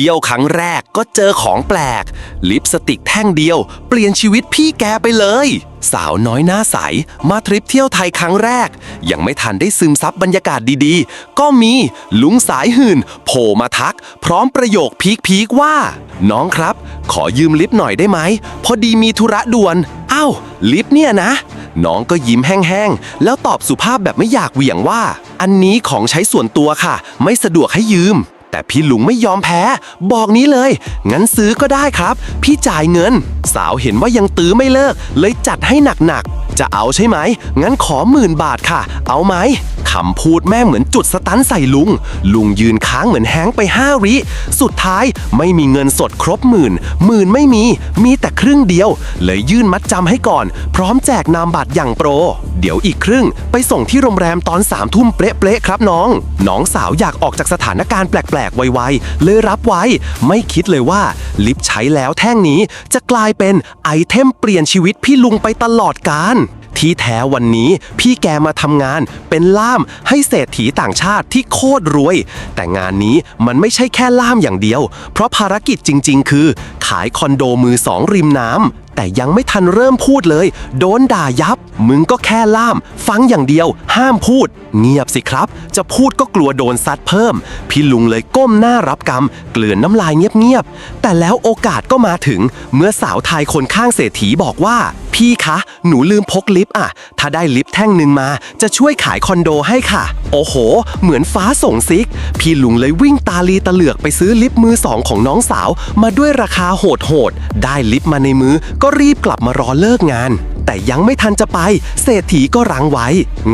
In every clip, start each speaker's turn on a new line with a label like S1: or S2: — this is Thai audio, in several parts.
S1: ที่ยวครั้งแรกก็เจอของแปลก ลิปสติกแท่งเดียว เปลี่ยนชีวิตพี่แกไปเลย สาวน้อยหน้าใส มาทริปเที่ยวไทยครั้งแรก ยังไม่ทันได้ซึมซับบรรยากาศดีๆ ก็มีลุงสายหื่นโผล่มาทัก พร้อมประโยคพีคๆว่า น้องครับ ขอยืมลิฟต์หน่อยได้ไหม พอดีมีธุระด่วนอ้าวลิฟต์เนี่ยนะ น้องก็ยิ้มแห้งๆ แล้วตอบสุภาพแบบไม่อยากเหวี่ยงว่า อันนี้ของใช้ส่วนตัวค่ะ ไม่สะดวกให้ยืม แต่พี่ลุงไม่ยอมแพ้ บอกนี้เลย งั้นซื้อก็ได้ครับ พี่จ่ายเงิน สาวเห็นว่ายังตื้อไม่เลิก เลยจัดให้หนักๆ จะเอาใช่ไหม งั้นขอหมื่นบาทค่ะ เอาไหมคำพูดแม่เหมือนจุดสตันใส่ลุง ลุงยืนค้างเหมือนแฮงไปห้าวิ สุดท้ายไม่มีเงินสดครบหมื่น หมื่นไม่มี มีแต่ครึ่งเดียว เลยยื่นมัดจำให้ก่อน พร้อมแจกนามบัตรอย่างโปร เดี๋ยวอีกครึ่ง ไปส่งที่โรงแรมตอนสามทุ่มเป๊ะๆครับน้อง น้องสาวอยากออกจากสถานการณ์แปลกๆ ไวๆ เลยรับไว้ ไม่คิดเลยว่า ลิฟต์ใช้แล้วแท่งนี้จะกลายเป็นไอเทมเปลี่ยนชีวิตพี่ลุงไปตลอดกาล ที่แท้วันนี้พี่แกมาทำงานเป็นล่ามให้เศรษฐีต่างชาติที่โคตรรวย แต่งานนี้มันไม่ใช่แค่ล่ามอย่างเดียว เพราะภารกิจจริง ๆ คือ ขายคอนโดมือสองริมน้ำแต่ยังไม่ทันเริ่มพูดเลย โดนด่ายับ มึงก็แค่ล่าม ฟังอย่างเดียว ห้ามพูดเงียบสิครับ จะพูดก็กลัวโดนซัดเพิ่ม พี่ลุงเลยก้มหน้ารับกรรม เกลือนน้ำลายเงียบๆ แต่แล้วโอกาสก็มาถึง เมื่อสาวไทยคนข้างเศรษฐีบอกว่า พี่คะ หนูลืมพกลิฟต์อะถ้าได้ลิฟต์แท่งหนึ่งมา จะช่วยขายคอนโดให้ค่ะ โอ้โห เหมือนฟ้าส่งซิก พี่ลุงเลยวิ่งตาลีตะเหลือกไปซื้อลิฟต์มือสองของน้องสาว มาด้วยราคาโหดๆ ได้ลิฟต์มาในมือก็รีบกลับมารอเลิกงาน แต่ยังไม่ทันจะไป เศรษฐีก็รั้งไว้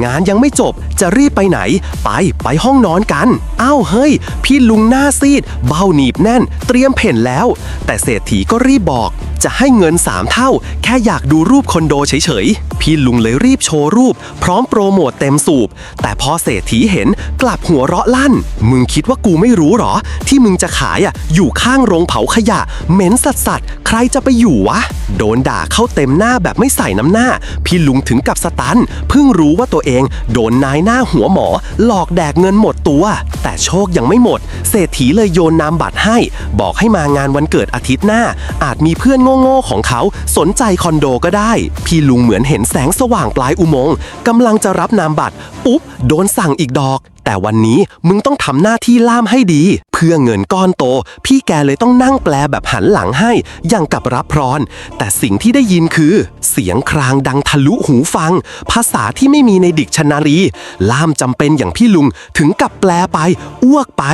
S1: งานยังไม่จบจะรีบไปไหน ไปไปห้องนอนกัน อ้าวเฮ้ย พี่ลุงหน้าซีด เบ้าหนีบแน่น เตรียมเพ่นแล้ว แต่เศรษฐีก็รีบบอก จะให้เงิน3เท่า แค่อยากดูรูปคอนโดเฉยๆพี่ลุงเลยรีบโชว์รูป พร้อมโปรโมทเต็มสูบ แต่พอเศรษฐีเห็นกลับหัวเราะลั่น มึงคิดว่ากูไม่รู้หรอ ที่มึงจะขายอะอยู่ข้างโรงเผาขยะ เหม็นสัสสัสๆใครจะไปอยู่วะ โดนด่าเข้าเต็มหน้าแบบไม่ใส่น้ำหน้า พี่ลุงถึงกับสตันเพิ่งรู้ว่าตัวเองโดนนายหน้าหัวหมอ หลอกแดกเงินหมดตัว แต่โชคยังไม่หมด เศรษฐีเลยโยนนามบัตรให้ บอกให้มางานวันเกิดอาทิตย์หน้า อาจมีเพื่อนโง่ๆของเขาสนใจคอนโดก็ได้ พี่ลุงเหมือนเห็นแสงสว่างปลายอุโมงค์กำลังจะรับนามบัตรปุ๊บโดนสั่งอีกดอก แต่วันนี้มึงต้องทำหน้าที่ล่ามให้ดี เพื่อเงินก้อนโต พี่แกเลยต้องนั่งแปลแบบหันหลังให้ อย่างกับรับพรแต่สิ่งที่ได้ยินคือ เสียงครางดังทะลุหูฟัง ภาษาที่ไม่มีในดิกชันนารี ล่ามจำเป็นอย่างพี่ลุงถึงกับแปลไป อ้วกไป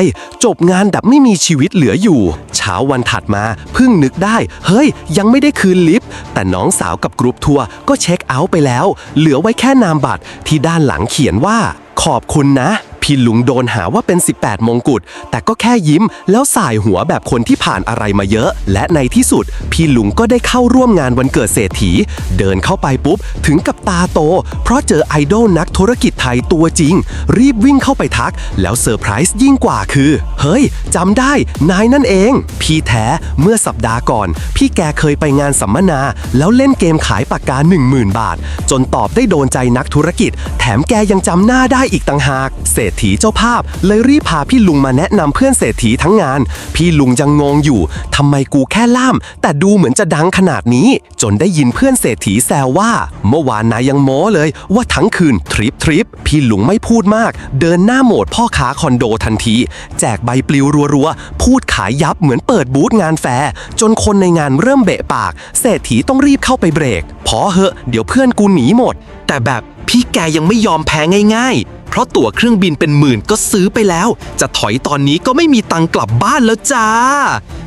S1: จบงานแบบไม่มีชีวิตเหลืออยู่ เช้าวันถัดมาเพิ่งนึกได้ เฮ้ย ยังไม่ได้คืนลิฟต์แต่น้องสาวกับกรุ๊ปทัวร์ก็เช็คเอาท์ไปแล้ว เหลือไว้แค่นามบัตรที่ด้านหลังเขียนว่า ขอบคุณนะ พี่ลุงโดนหาว่าเป็น 18 มงกุฎแต่ก็แค่ยิ้มแล้วสายหัวแบบคนที่ผ่านอะไรมาเยอะ และในที่สุด พี่ลุงก็ได้เข้าร่วมงานวันเกิดเศรษฐี เดินเข้าไปปุ๊บ ถึงกับตาโต เพราะเจอไอดอลนักธุรกิจไทยตัวจริง รีบวิ่งเข้าไปทัก แล้วเซอร์ไพรส์ยิ่งกว่าคือ เฮ้ยจำได้ นายนั่นเอง พี่แท้เมื่อสัปดาห์ก่อน พี่แกเคยไปงานสัมมนา แล้วเล่นเกมขายปากกา 10,000 บาท จนตอบได้โดนใจนักธุรกิจ แถมแกยังจำหน้าได้อีกต่างหากเศรษฐีเจ้าภาพ เลยรีบพาพี่ลุงมาแนะนำเพื่อนเศรษฐีทั้งงาน พี่ลุงยังงงอยู่ทำไมกูแค่ล่าม แต่ดูเหมือนจะดังขนาดนี้ จนได้ยินเพื่อนเศรษฐีแซวว่า เมื่อวานนายยังโม้เลย ว่าทั้งคืนทริปทริปพี่ลุงไม่พูดมาก เดินหน้าโหมดพ่อค้าคอนโดทันที แจกใบปลิวรัวๆ พูดขายยับเหมือนเปิดบูธงานแฟร์จนคนในงานเริ่มเบะปาก เศรษฐีต้องรีบเข้าไปเบรกพอเหอะเดี๋ยวเพื่อนกูหนีหมด แต่แบบพี่แกยังไม่ยอมแพ้ง่าย ๆ เพราะตั๋วเครื่องบินเป็นหมื่นก็ซื้อไปแล้ว จะถอยตอนนี้ก็ไม่มีตังกลับบ้านแล้วจ้า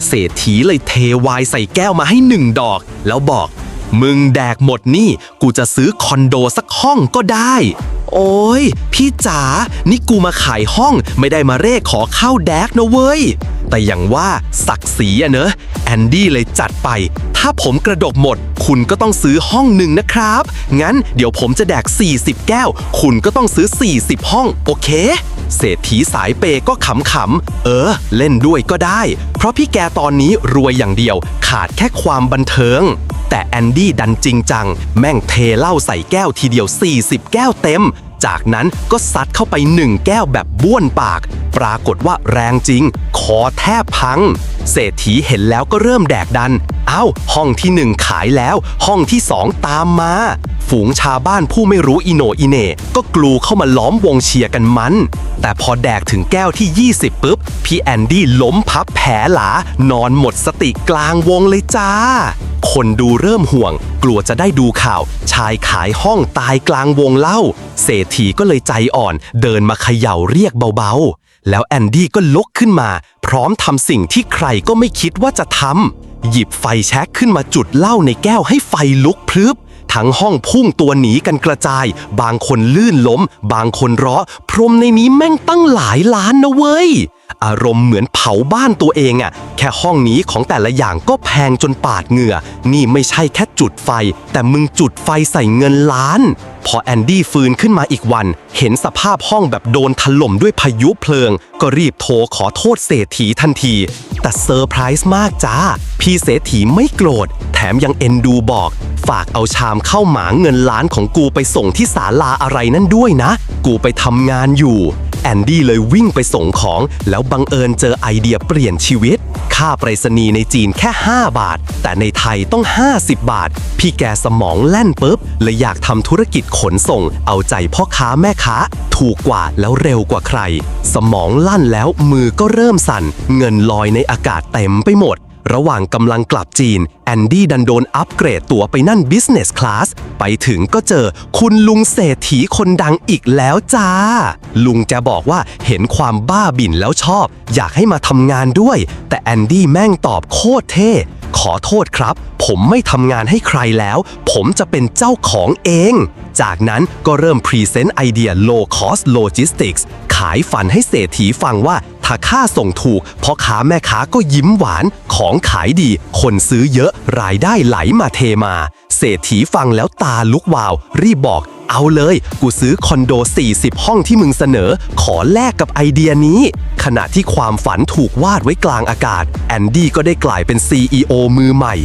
S1: เศรษฐีเลยเทวายใส่แก้วมาให้หนึ่งดอก แล้วบอก มึงแดกหมดนี่ กูจะซื้อคอนโดสักห้องก็ได้ โอ้ย พี่จ๋านี่กูมาขายห้องไม่ได้มาเร่ขอข้าวแดกนะเว้ย แต่อย่างว่าศักดิ์ศรีอะเนอะแอนดี้เลยจัดไป ถ้าผมกระดกหมด คุณก็ต้องซื้อห้องหนึ่งนะครับ งั้นเดี๋ยวผมจะแดก 40 แก้ว คุณก็ต้องซื้อ 40 ห้อง โอเค เศรษฐีสายเปยก็ขำๆ เออ เล่นด้วยก็ได้ เพราะพี่แกตอนนี้รวยอย่างเดียว ขาดแค่ความบันเทิงแต่แอนดี้ดันจริงจัง แม่งเทเหล้าใส่แก้วทีเดียว 40 แก้วเต็มจจากนั้นก็ซัดเข้าไปหนึ่งแก้วแบบบ้วนปาก ปรากฏว่าแรงจริง คอแทบพัง เศรษฐีเห็นแล้วก็เริ่มแดกดันเอ้าห้องที่หนึ่งขายแล้ว ห้องที่สองตามมา ฝูงชาวบ้านผู้ไม่รู้อิโนอิเน่ก็กลูเข้ามาล้อมวงเชียร์กันมัน แต่พอแดกถึงแก้วที่ 20ปุ๊บ พี่แอนดี้ล้มพับแผลหลานอนหมดสติกลางวงเลยจ้า คนดูเริ่มห่วง กลัวจะได้ดูข่าว ชายขายห้องตายกลางวงเล่า เศรษฐีก็เลยใจอ่อน เดินมาเขย่าเรียกเบาๆ แล้วแอนดี้ก็ลุกขึ้นมา พร้อมทำสิ่งที่ใครก็ไม่คิดว่าจะทำหยิบไฟแช็กขึ้นมาจุดเหล้าในแก้วให้ไฟลุกพรึบ ทั้งห้องพุ่งตัวหนีกันกระจาย บางคนลื่นล้ม บางคนร้อพรมในนี้แม่งตั้งหลายล้านนะเว้ย อารมณ์เหมือนเผาบ้านตัวเองอะแค่ห้องนี้ของแต่ละอย่างก็แพงจนปาดเหงื่อ นี่ไม่ใช่แค่จุดไฟ แต่มึงจุดไฟใส่เงินล้าน พอแอนดี้ฟื้นขึ้นมาอีกวัน เห็นสภาพห้องแบบโดนถล่มด้วยพายุเพลิง ก็รีบโทรขอโทษเศรษฐีทันที แต่เซอร์ไพรส์มากจ้า พี่เศรษฐีไม่โกรธ แถมยังเอ็นดูบอก ฝากเอาชามเข้าหมาเงินล้านของกูไปส่งที่ศาลาอะไรนั่นด้วยนะ กูไปทำงานอยู่ แอนดี้เลยวิ่งไปส่งของ แล้วบังเอิญเจอไอเดียเปลี่ยนชีวิต ค่าไปรษณีย์ในจีนแค่ 5 บาท แต่ในไทยต้อง 50 บาท พี่แกสมองแล่นปุ๊บเลยอยากทำธุรกิจขนส่ง เอาใจพ่อค้าแม่ค้า ถูกกว่าแล้วเร็วกว่าใคร สมองลั่นแล้วมือก็เริ่มสั่น เงินลอยในอากาศเต็มไปหมด ระหว่างกำลังกลับจีน แอนดี้ดันโดนอัปเกรดตัวไปนั่น Business Class ไปถึงก็เจอคุณลุงเศรษฐีคนดังอีกแล้วจ้า ลุงแกบอกว่าเห็นความบ้าบิ่นแล้วชอบ อยากให้มาทำงานด้วย แต่แอนดี้แม่งตอบโคตรเท่ ขอโทษครับ ผมไม่ทำงานให้ใครแล้ว ผมจะเป็นเจ้าของเอง จากนั้นก็เริ่มพรีเซนต์ไอเดีย low cost logistics ขายฝันให้เศรษฐีฟังว่า ถ้าค่าส่งถูกพ่อค้าแม่ค้าก็ยิ้มหวาน ของขายดี คนซื้อเยอะรายได้ไหลมาเทมา เศรษฐีฟังแล้วตาลุกวาว รีบบอก เอาเลย กูซื้อคอนโด 40 ห้องที่มึงเสนอ ขอแลกกับไอเดียนี้ ขณะที่ความฝันถูกวาดไว้กลางอากาศ แอนดี้ก็ได้กลายเป็น CEO มือใหม่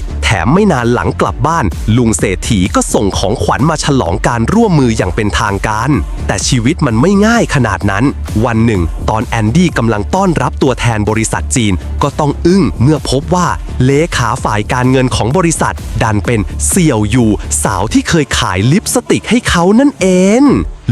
S1: มไม่นานหลังกลับบ้าน ลุงเศรษฐีก็ส่งของขวัญมาฉลองการร่วมมืออย่างเป็นทางการ แต่ชีวิตมันไม่ง่ายขนาดนั้น วันหนึ่ง ตอนแอนดี้กำลังต้อนรับตัวแทนบริษัทจีน ก็ต้องอึ้งเมื่อพบว่าเลขาฝ่ายการเงินของบริษัท ดันเป็นเสี่ยวอยู่ สาวที่เคยขายลิปสติกให้เขานั่นเอง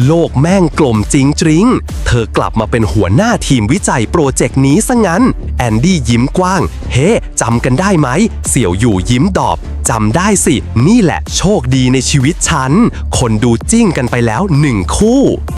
S1: โลกแม่งกลมจริงจริงเธอกลับมาเป็นหัวหน้าทีมวิจัยโปรเจกต์นี้ซะงั้น แอนดี้ยิ้มกว้าง เฮ้จำกันได้ไหม เสี่ยวอยู่ยิ้มดอบ จำได้สิ นี่แหละโชคดีในชีวิตฉัน คนดูจิ้งกันไปแล้วหนึ่งคู่